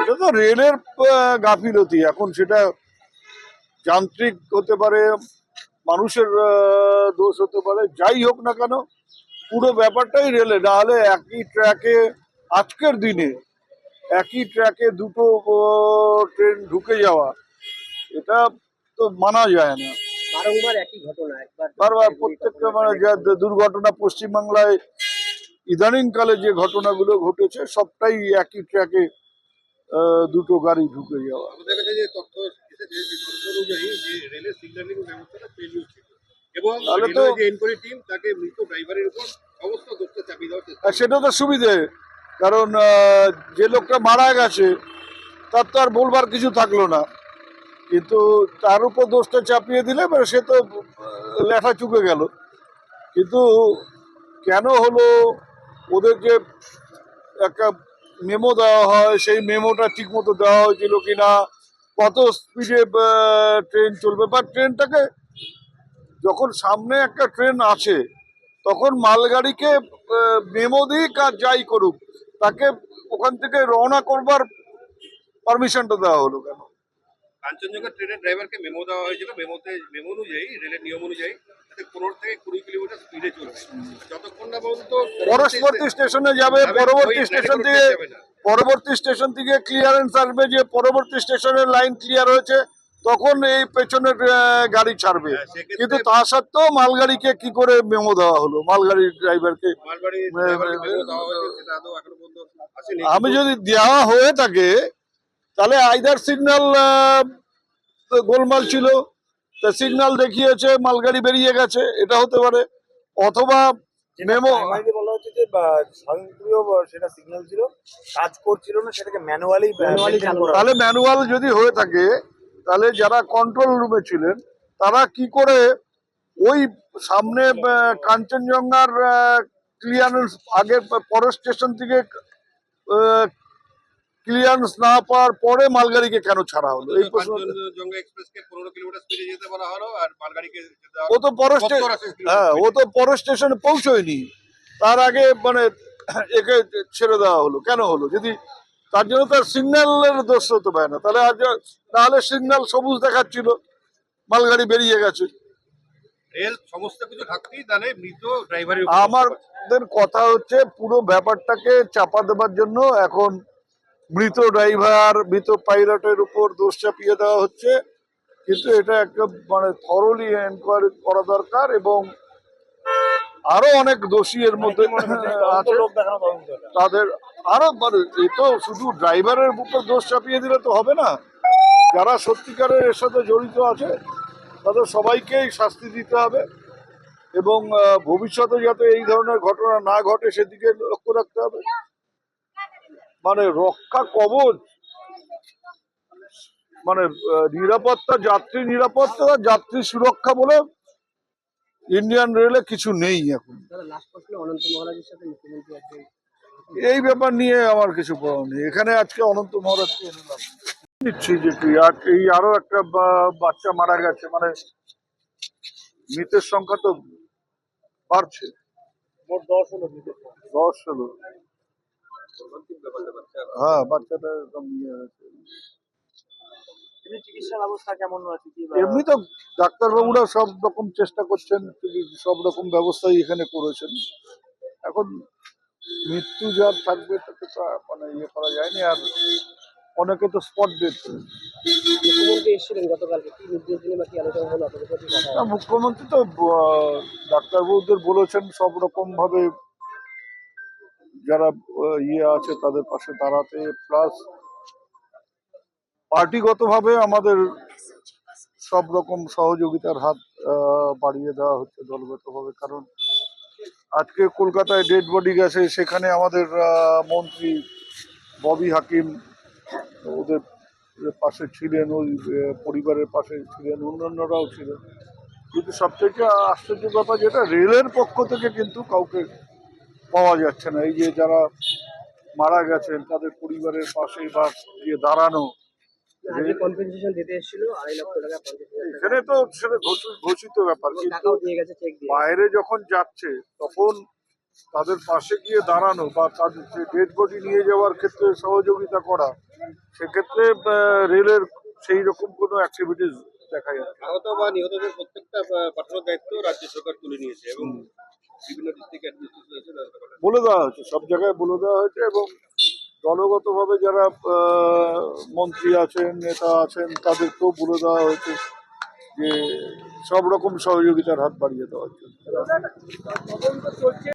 এটা তো রেলের গাফিলতি। এখন সেটা যান্ত্রিক হতে পারে মানুষের আহ, দোষ হতে পারে যাই হোক না কেন পুরো ব্যাপারটাই রেলে। নাহলে একই ট্র্যাকে আজকের দিনে একই ট্র্যাকে দুটো ট্রেন ঢুকে যাওয়া এটা তো মানা যায় না। বারংবার একই ঘটনা একবার বারবার প্রত্যেকটা মানে যা দুর্ঘটনা পশ্চিমবাংলায় ইদানিংকালে যে ঘটনাগুলো ঘটেছে সবটাই একই ট্র্যাকে দুটো গাড়ি ঢুকে যাওয়া। আমাদের কাছে যে তথ্য এসেছে যে তথ্য অনুযায়ী যে রেলের সিগন্যালিং ব্যবস্থাটা ফেলিওর ছিল। এবং তাহলে তো- রেলের যে এনকোয়ারি টিম তাকে মৃত ড্রাইভারের উপর সমস্ত দোষটা চাপিয়ে দেওয়ার চেষ্টা আর সেটা তো সুবিধে কারণ যে লোকটা মারা গেছে তার তো আর বলবার কিছু থাকল না। কিন্তু তার উপর দোষটা চাপিয়ে দিলে সে তো লেখা চুকে গেল। কিন্তু কেন হলো ওদের যে একটা মেমো দেওয়া হয়, সেই মেমোটা ঠিক মতো দেওয়া হয়েছিল কিনা, কত স্পিডে ট্রেন চলবে বা ট্রেনটাকে যখন সামনে একটা ট্রেন আসে, তখন মালগাড়িকে মেমো দিক আর যাই করুক, তাকে ওখান থেকে রওনা করবার পারমিশনটা দেওয়া হলো কেন? কাঞ্চনজঙ্ঘা ট্রেনের ড্রাইভারকে মেমো দেওয়া হয়েছিল মেমোতে মেমো অনুযায়ী রেলের নিয়ম অনুযায়ী পনেরো থেকে কুড়ি কিলোমিটার স্পিডে চলবে যতক্ষণ না পর্যন্ত পরবর্তী স্টেশনে যাবে পরবর্তী স্টেশন থেকে। পরবর্তী স্টেশন থেকে ক্লিয়ারেন্স আসবে যে পরবর্তী স্টেশনের লাইন ক্লিয়ার হয়েছে তখন এই পেছনের গাড়ি ছাড়বে। হ্যাঁ, কিন্তু তা সত্ত্বেও মালগাড়িকে কি করে মেমো দেওয়া হলো? মালগাড়ির ড্রাইভারকে আমি যদি দেওয়া হয়ে থাকে তাহলে আইদার সিগন্যাল গোলমাল ছিল তা সিগন্যাল দেখিয়েছে মালগাড়ি বেরিয়ে গেছে এটা হতে পারে। অথবা মেমো বলা হচ্ছে যে স্বয়ংক্রিয় সেটা সিগন্যাল ছিল কাজ করছিল না সেটাকে ম্যানুয়ালি তাহলে ম্যানুয়াল যদি হয়ে থাকে তাহলে যারা কন্ট্রোল রুমে ছিলেন তারা কি করে ওই সামনে কাঞ্চনজঙ্ঘার ক্লিয়ারেন্স আগে পরের স্টেশন থেকে ক্লিয়ারেন্স না পাওয়ার পরে মালগাড়িকে কেন ছাড়া হলো? এই প্রশ্ন আর ও তো কিলোমিটার হ্যাঁ ও তো পর স্টেশনে পৌঁছয়নি। তার আগে মানে একে ছেড়ে দেওয়া হলো। কেন হলো? যদি তার জন্য তার সিগন্যালের দোষ হতে পারে না। তাহলে আজ তাহলে সিগন্যাল সবুজ দেখাচ্ছিল মালগাড়ি বেরিয়ে গেছে। রেল সমস্ত কিছু থাকতেই তাহলে মৃত ড্রাইভারের আমাদের কথা হচ্ছে পুরো ব্যাপারটাকে চাপা দেবার জন্য এখন মৃত ড্রাইভার মৃত পাইলটের উপর দোষ চাপিয়ে দেওয়া হচ্ছে। কিন্তু এটা একটা মানে থরলি এনকোয়ারি করা দরকার এবং আরও অনেক দোষী এর মধ্যে আছে। তাদের আরও মানে এ তো শুধু ড্রাইভারের উপর দোষ চাপিয়ে দিলে তো হবে না। যারা সত্যিকারের এর সাথে জড়িত আছে তাদের সবাইকেই শাস্তি দিতে হবে এবং ভবিষ্যতে যাতে এই ধরনের ঘটনা না ঘটে সেদিকে লক্ষ্য রাখতে হবে। মানে রক্ষা কবচ মানে নিরাপত্তা যাত্রী নিরাপত্তা যাত্রী সুরক্ষা বলে ইন্ডিয়ান রেলে কিছু নেই এখন। এই ব্যাপার নিয়ে আমার কিছু বলার নেই। এখানে আজকে অনন্ত মহারাজকে এনেলাম নিচ্ছি যে কি আর এই আরও একটা বাচ্চা মারা গেছে মানে মৃতের সংখ্যা তো বাড়ছে। দশ হলো দশ হলো। হ্যাঁ বাচ্চাটা একদম ইয়ে হয়েছে। এমনি চিকিৎসা ব্যবস্থা কেমন আছে কি এমনি তো ডাক্তারবাবুরা সব রকম চেষ্টা করছেন সব রকম ব্যবস্থাই এখানে করেছেন। এখন মৃত্যু যার থাকবে তাকে তো মানে ইয়ে করা যায়নি আর অনেকে তো স্পট ডেট। মুখ্যমন্ত্রী তো ডাক্তারবাবুদের বলেছেন সব রকম ভাবে যারা ইয়ে আছে তাদের পাশে দাঁড়াতে প্লাস পার্টিগতভাবে আমাদের সব রকম সহযোগিতার হাত বাড়িয়ে দেওয়া হচ্ছে দলগতভাবে। কারণ আজকে কলকাতায় ডেড বডি গেছে, সেখানে আমাদের মন্ত্রী ববি হাকিম, ওদের পাশে ছিলেন, ওই পরিবারের পাশে ছিলেন, অন্যান্যরাও ছিলেন। কিন্তু সবথেকে আশ্চর্য ব্যাপার যেটা, রেলের পক্ষ থেকে কিন্তু কাউকে পাওয়া যাচ্ছে না। এই যে যারা মারা গেছেন তাদের পরিবারের পাশে বা গিয়ে দাঁড়ানো আজকে কম্পেনসেশন দিতে এসেছিল আড়াই লক্ষ টাকা পঞ্চাশ হাজার টাকা। এখানে তো সেটা ঘোষিত ব্যাপার দিয়ে দিয়ে। বাইরে যখন যাচ্ছে তখন তাদের পাশে গিয়ে দাঁড়ানো বা তাদের ডেড বডি নিয়ে যাওয়ার ক্ষেত্রে সহযোগিতা করা সেক্ষেত্রে রেলের সেই রকম কোনো অ্যাক্টিভিটিস দেখা যায় না। আহত বা নিহতদের প্রত্যেকটা পাঠানোর দায়িত্ব রাজ্য সরকার তুলে নিয়েছে এবং বলে দেওয়া হয়েছে সব জায়গায় বলে দেওয়া হয়েছে এবং দলগতভাবে যারা আহ, মন্ত্রী আছেন নেতা আছেন তাদেরকেও বলে দেওয়া হয়েছে যে সব রকম সহযোগিতার হাত বাড়িয়ে দেওয়ার জন্য।